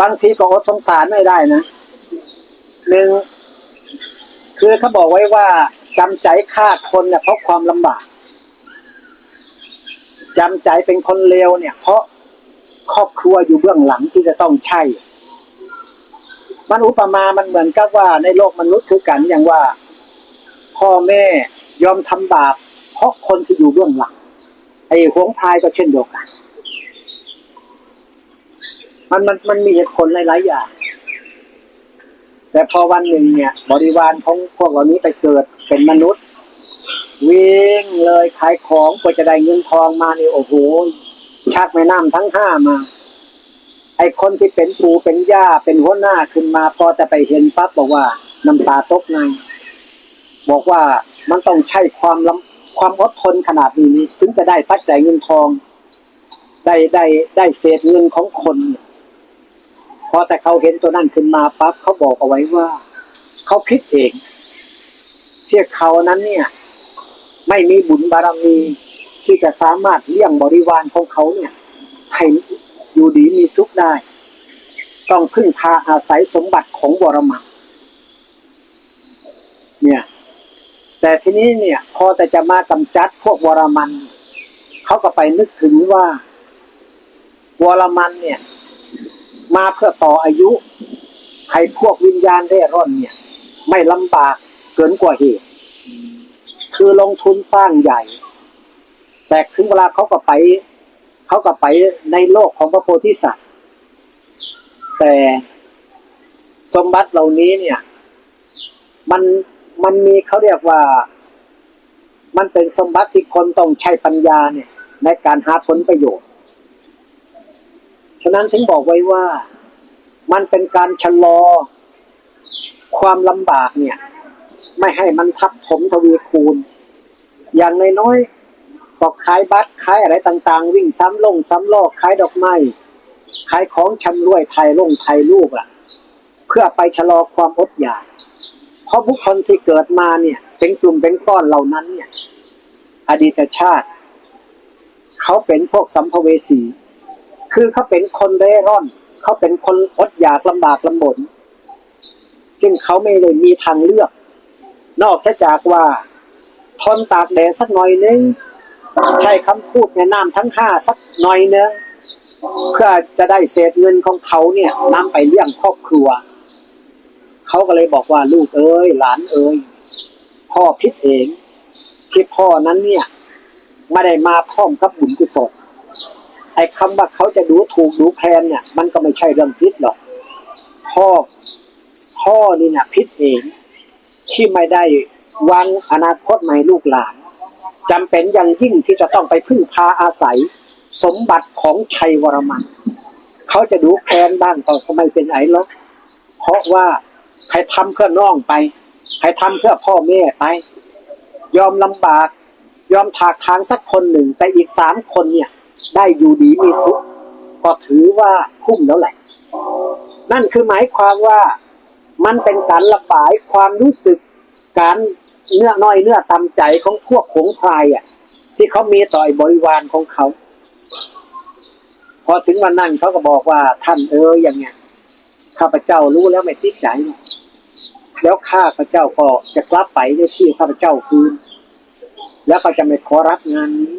บางทีก็อดสงสารไม่ได้นะหนึ่งคือเขาบอกไว้ว่าจำใจฆ่าคนเนี่ยเพราะความลำบากจำใจเป็นคนเลวเนี่ย เพราะครอบครัวอยู่เบื้องหลังที่จะต้องใช่มันอุปมา มันเหมือนกับว่าในโลกมนุษย์คือกันอย่างว่า พ่อแม่ยอมทำบาป เพราะคนที่อยู่เบื้องหลัง ไอ้หวงพายก็เช่นเดียวกัน มันมันมันมีเหตุผลหลายๆอย่าง แต่พอวันหนึ่งเนี่ย บริวารของพวกเหล่านี้ไปเกิดเป็นมนุษย์ วิ่งเลยขายของเพื่อจะได้เงินทองมาเนี่ยโอ้โหชักแม่น้ำทั้งห้ามา ไอคนที่เป็นปูเป็นย่าเป็นหัวหน้าขึ้นมา พอจะไปเห็นปั๊บบอกว่าน้ำตาตกในบอกว่ามันต้องใช้ความลำความอดทนขนาดนี้ ถึงจะได้ตักใจเงินทอง ได้ได้ได้เศษเงินของคนเนี่ย พอแต่เขาเห็นตัวนั้นขึ้นมาปั๊บเขาบอกเอาไว้ว่าเขาพิดเองที่เขานั้นเนี่ย ไม่มีบุญบารมีที่จะสามารถเลี้ยงบริวารของเขาเนี่ยให้อยู่ดีมีสุขได้ ต้องพึ่งพาอาศัยสมบัติของวรมันเนี่ย แต่ทีนี้เนี่ย พอแต่จะมากำจัดพวกวรมันเขาก็ไปนึกถึงว่าวรมันเนี่ย มาเพื่อต่ออายุให้พวกวิญญาณเร่ร่อนเนี่ย ไม่ลำบากเกินกว่าเหตุ คือลงทุนสร้างใหญ่ แต่ถึงเวลาเขาก็ไป เขาก็ไปในโลกของพระโพธิสัตว์ แต่สมบัติเหล่านี้เนี่ย มันมันมีเขาเรียกว่า มันเป็นสมบัติที่คนต้องใช้ปัญญาเนี่ย ในการหาผลประโยชน์ ฉะนั้นถึงบอกไว้ว่ามันเป็นการชะลอ ความลำบากเนี่ย ไม่ให้มันทับถมทวีคูณ อย่างนน้อยๆก็ขายบัตรขายอะไรต่าง ๆ วิ่งซ้ำลงซ้ำลอกขายดอกไม้ขายของชำรวยไทยลงไทยลูกอะ เพื่อไปชะลอความอดอยาก เพราะผู้คนที่เกิดมาเนี่ย เป็นกลุ่มเป็นก้อนเหล่านั้นเนี่ย อดีตชาติ เขาเป็นพวกสัมภเวสี คือเขาเป็นคนเร่ร่อน เขาเป็นคนอดอยากลำบากลำบน ซึ่งเขาไม่ได้มีทางเลือก นอกจากว่าทนตากแดดสักหน่อยนึงใช้คำพูดในนามทั้งห้าสักหน่อยนึงเพื่อจะได้เศษเงินของเขาเนี่ยนำไปเลี้ยงครอบครัว เขาก็เลยบอกว่าลูกเอ้ยหลานเอ้ยพ่อพิดเองที่พ่อนั้นเนี่ยไม่ได้มาพร้อมกับบุญกุศล ไอ้คำว่าเขาจะดูถูกดูแพนเนี่ย มันก็ไม่ใช่เรื่องพิษหรอกพ่อพ่อนี่นะพิษเอง ที่ไม่ได้วางอนาคตใหม่ลูกหลานจำเป็นอย่างยิ่งที่จะต้องไปพึ่งพาอาศัย สมบัติของชัยวรมัน เขาจะดูแพนบ้างก็ทำไมเป็นไอ้หรอกเพราะว่าใครทำเพื่อน้องไป ใครทำเพื่อพ่อแม่ไป ยอมลำบาก ยอมถากทางสักคนหนึ่งแต่อีกสามคนเนี่ย ได้อยู่ดีมีสุขก็ถือว่าคุ้มแล้วแหละ นั่นคือหมายความว่ามันเป็นการระบายความรู้สึก การเนื้อน้อยเนื้อตำใจของพวกขงพายอะ ที่เขามีต่อยบริวารของเขา พอถึงวันนั้นเขาก็บอกว่าท่านเอออย่างเงี้ยข้าพเจ้ารู้แล้วไม่ติดใจแล้วข้าพเจ้าก็จะกลับไปในที่ข้าพเจ้าคืน แล้วก็จะไม่ขอรับงานนี้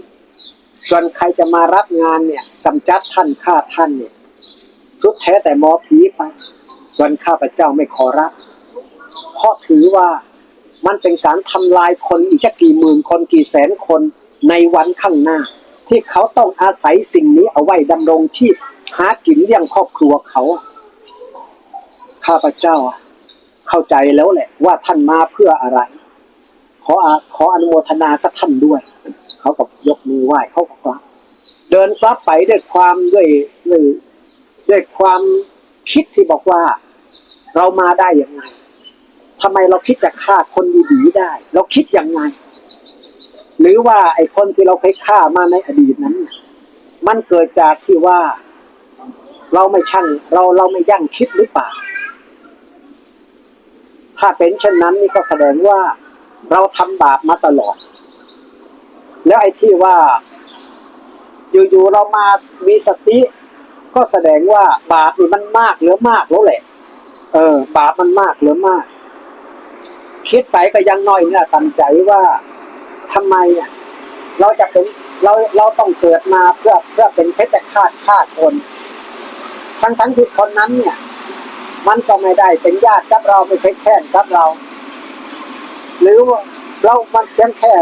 ส่วนใครจะมารับงานเนี่ยกำจัดท่านฆ่าท่านเนี่ยทุกแท้แต่หมอผีไป ส่วนข้าพเจ้าไม่ขอรับ เพราะถือว่ามันเป็นการทำลายคนอีกจะกี่หมื่นคนกี่แสนคนในวันข้างหน้า ที่เขาต้องอาศัยสิ่งนี้เอาไว้ดำรงชีพหากินเลี้ยงครอบครัวเขา ข้าพเจ้าเข้าใจแล้วแหละว่าท่านมาเพื่ออะไร ขออขออนุโมทนากับท่านด้วย เขาก็ยกมือไหว้เขาก็กลับเดินกลับไปด้วยความด้วยด้วยด้วยความคิดที่บอกว่าเรามาได้ยังไงทำไมเราคิดจะฆ่าคนดีๆได้ เราคิดยังไง หรือว่าไอ้คนที่เราเคยฆ่ามาในอดีตนั้น มันเกิดจากที่ว่า เราไม่ช่างเราเราไม่ยั่งคิดหรือเปล่าถ้าเป็นเช่นนั้นนี่ก็แสดงว่าเราทำบาปมาตลอด แล้วไอ้ที่ว่า อยู่ๆเรามามีสติ ก็แสดงว่าบาปนี่มันมากเหลือมากแล้วแหละ เออ บาปมันมากเหลือมาก คิดไปก็ยังน้อยเนี่ยตันใจว่าทำไมอะเราจะเป็นเราเราต้องเกิดมาเพื่อเพื่อเป็นเพชฌฆาตฆ่าคน ทั้งทั้งที่คนนั้นเนี่ย มันก็ไม่ได้เป็นญาติกับเราไม่ใช่แค่นกับเรา หรือว่าเรามันเพียงแค่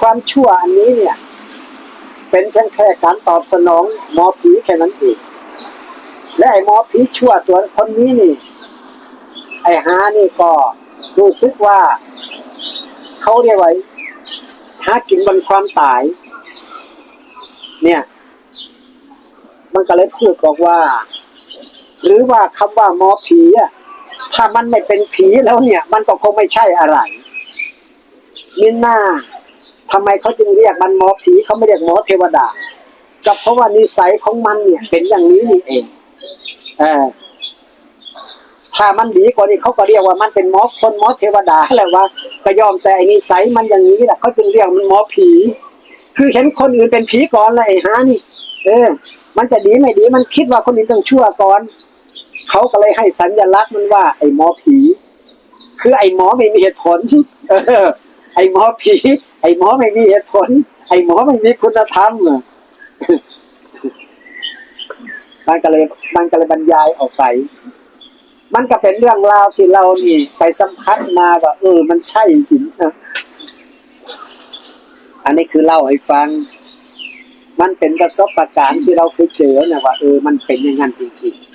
ความชั่วอันนี้เนี่ย เป็นเพียงแค่การตอบสนองหมอผีแค่นั้นเองและไอ้หมอผีชั่วตัวคนนี้นี่ ไอ้หานี่ก็รู้สึกว่าเขาเรียกว่าหากินบนความตาย เนี่ย มันก็เลยพูดบอกว่า หรือว่าคำว่าหมอผีอะถ้ามันไม่เป็นผีแล้วเนี่ย มันก็คงไม่ใช่อะไรมินหน้า ทำไมเขาจึงเรียกมันหมอผีเขาไม่เรียกหมอเทวดา ก็เพราะว่านิสัยของมันเนี่ยเป็นอย่างนี้นี่เองเออถ้ามันดีกว่านี้เขาก็เรียกว่ามันเป็นหมอคนหมอเทวดาแหละว่าก็ยอมแต่อ้นิสัยมันอย่างนี้แหละเขาจึงเรียกมันหมอผี คือเห็นคนอื่นเป็นผีก่อนแล้วไอ้ฮานี่ เออ มันจะดีไม่ดีมันคิดว่าคนอื่นต้องชั่วก่อนเขาก็เลยให้สัญลักษณ์มันว่า ไอ้หมอผี คือไอ้หมอไม่มีเหตุผลเออ ไอ้หมอผี ไอ้หมอไม่มีเหตุผล ไอ้หมอไม่มีคุณธรรมมันก็เลยมันก็เลยบรรยายออกไป มันก็เป็นเรื่องราวที่เรานี่ ไปสัมผัสมาว่าเออ มันใช่จริงนะอันนี้คือเล่าให้ฟัง มันเป็นประสบการณ์ที่เราเคยเจอนะว่าเออ มันเป็นอย่างนั้นจริงๆ